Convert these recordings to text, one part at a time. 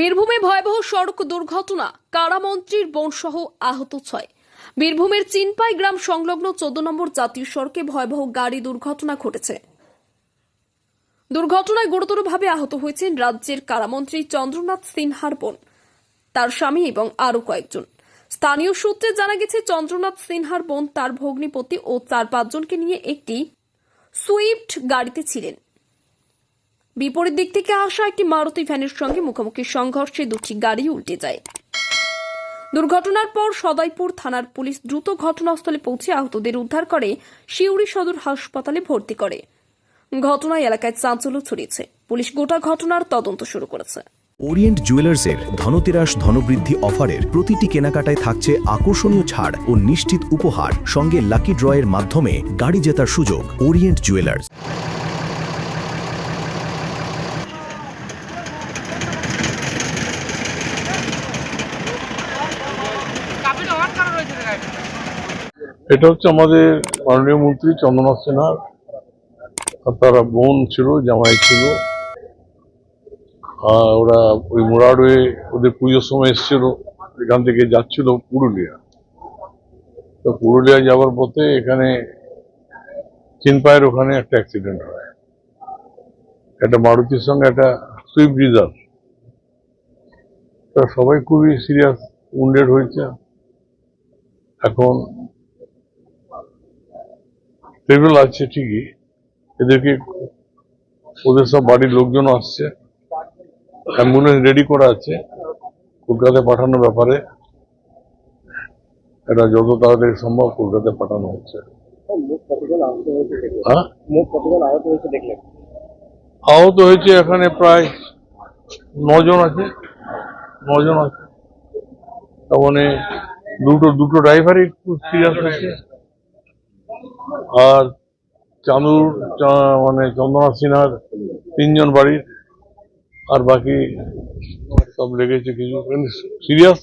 বীরভূমে ভয়াবহ সড়ক দুর্ঘটনা, কারামন্ত্রীর বোনসহ আহত ছয়। বীরভূমের চিনপাই গ্রাম সংলগ্ন চোদ্দ নম্বর জাতীয় সড়কে ভয়াবহ গাড়ি দুর্ঘটনা ঘটেছে। দুর্ঘটনায় গুরুতরভাবে আহত হয়েছেন রাজ্যের কারামন্ত্রী চন্দ্রনাথ সিনহার বোন, তার স্বামী এবং আরও কয়েকজন। স্থানীয় সূত্রে জানা গেছে, চন্দ্রনাথ সিনহার বোন তার ভগ্নিপতি ও চার পাঁচজনকে নিয়ে একটি সুইফট গাড়িতে ছিলেন। বিপরীত দিক থেকে আসা একটি মারুতি ভ্যানের সঙ্গে মুখোমুখি সংঘর্ষে দুটি গাড়ি উল্টে যায়। দুর্ঘটনার পর সদাইপুর থানার পুলিশ দ্রুত ঘটনাস্থলে পৌঁছে আহতদের উদ্ধার করে শিউরি সদর হাসপাতালে ভর্তি করে। ঘটনায় এলাকায় চাঞ্চল্য ছড়িয়েছে। পুলিশ গোটা ঘটনার তদন্ত শুরু করেছে। ওরিয়েন্ট জুয়েলার্সের ধনতেরাস ধনবৃদ্ধি অফারের প্রতিটি কেনাকাটায় থাকছে আকর্ষণীয় ছাড় ও নিশ্চিত উপহার সঙ্গে লাকি ড্রয়ের মাধ্যমে গাড়ি জেতার সুযোগ ওরিয়েন্ট জুয়েলার্স। এটা হচ্ছে আমাদের মাননীয় মন্ত্রী চন্দ্রনাথ সিনহার তারা বোন ছিল, জামাই ছিল। আর ওরা ওই মোরাড ওদের পুজোর সময় এসেছিল, এখান থেকে যাচ্ছিল পুরুলিয়া। তো পুরুলিয়া যাওয়ার পথে এখানে চিনপায়ের ওখানে একটা অ্যাক্সিডেন্ট হয়। একটা মারুতির সঙ্গে একটা সুইফট ডিজার সবাই খুবই সিরিয়াস উন্ডেড হয়েছে। এখন স্টেবল আছে ঠিকই। এদেরকে, ওদের সব বাড়ির লোকজন আসছে। অ্যাম্বুলেন্স রেডি করা আছে, কলকাতায় পাঠানোর ব্যাপারে। এটা যত তাড়াতাড়ি সম্ভব কলকাতায় পাঠানো হচ্ছে। হ্যাঁ? আহত হয়েছে এখানে প্রায় নজন আছে নজন আছে। তার মানে দুটো দুটো ড্রাইভারই একটু সিরিয়াস হয়েছে। আর চাঁদুর চা- মানে চন্দ্রনাথ সিনহার তিনজন বাড়ির আর বাকি সব লেগেছে কিছু। সিরিয়াস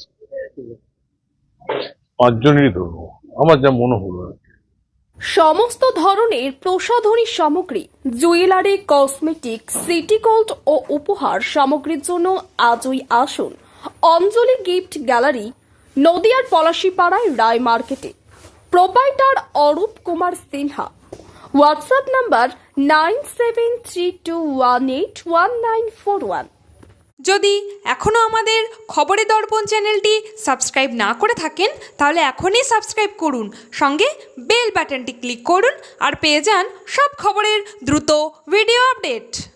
পাঁচজনেরই ধরবো আমার যা মনে হলো আর সমস্ত ধরনের প্রসাধনী সামগ্রী জুয়েলারি কসমেটিক সিটি গোল্ড ও উপহার সামগ্রীর জন্য আজই আসুন। অঞ্জলি গিফট গ্যালারি নদিয়ার পলাশিপাড়ায় রায় মার্কেটে। Proprietor Arup Kumar Sinha. WhatsApp number nine seven three two one eight one nine four one. যদি এখনও আমাদের খবরের দর্পণ চ্যানেলটি সাবস্ক্রাইব না করে থাকেন, তাহলে এখনই সাবস্ক্রাইব করুন। সঙ্গে বেল বাটনটি ক্লিক করুন আর পেয়ে যান সব খবরের দ্রুত ভিডিও আপডেট।